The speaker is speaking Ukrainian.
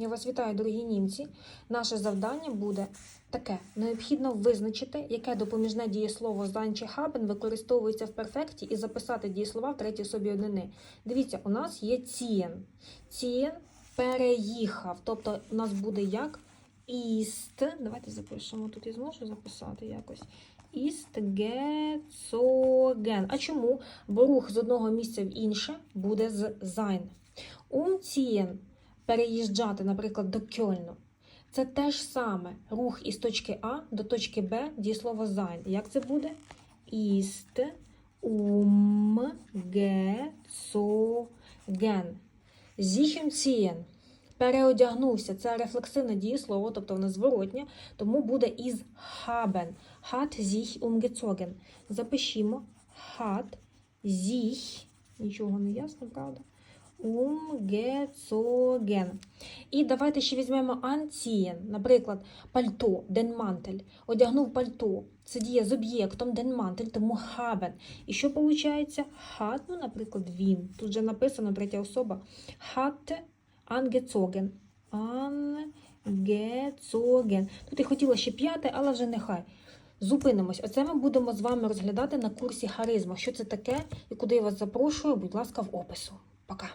Я вас вітаю, дорогі німці. Наше завдання буде таке: необхідно визначити, яке допоміжне дієслово «haben» використовується в перфекті і записати дієслова в третій особі однини. Дивіться, у нас є «ziehen». «Ziehen» переїхав. Тобто у нас буде як «ist». Давайте запишемо. Тут я зможу записати якось. «Ist. А чому? Бо рух з одного місця в інше буде з «sein». Umziehen – переїжджати, наприклад, до Кьольну. Це те ж саме рух із точки А до точки Б дієслово sein. Як це буде? Ist umgezogen. Sich umziehen – переодягнувся. Це рефлексивне дієслово, тобто воно зворотнє, тому буде із haben. Hat sich umgezogen. Запишімо. Hat sich. Нічого не ясно, правда? Umgezogen. І давайте ще візьмемо anziehen. Наприклад, пальто, Mantel. Одягнув пальто. Це діє з об'єктом Mantel, тому haben. І що виходить? Hat, ну, наприклад, він. Тут же написано третя особа. Hat angezogen. Angezogen. Тут я хотіла ще п'яте, але вже нехай. Зупинимось. Оце ми будемо з вами розглядати на курсі харизма. Що це таке і куди я вас запрошую, будь ласка, в опису. Пока.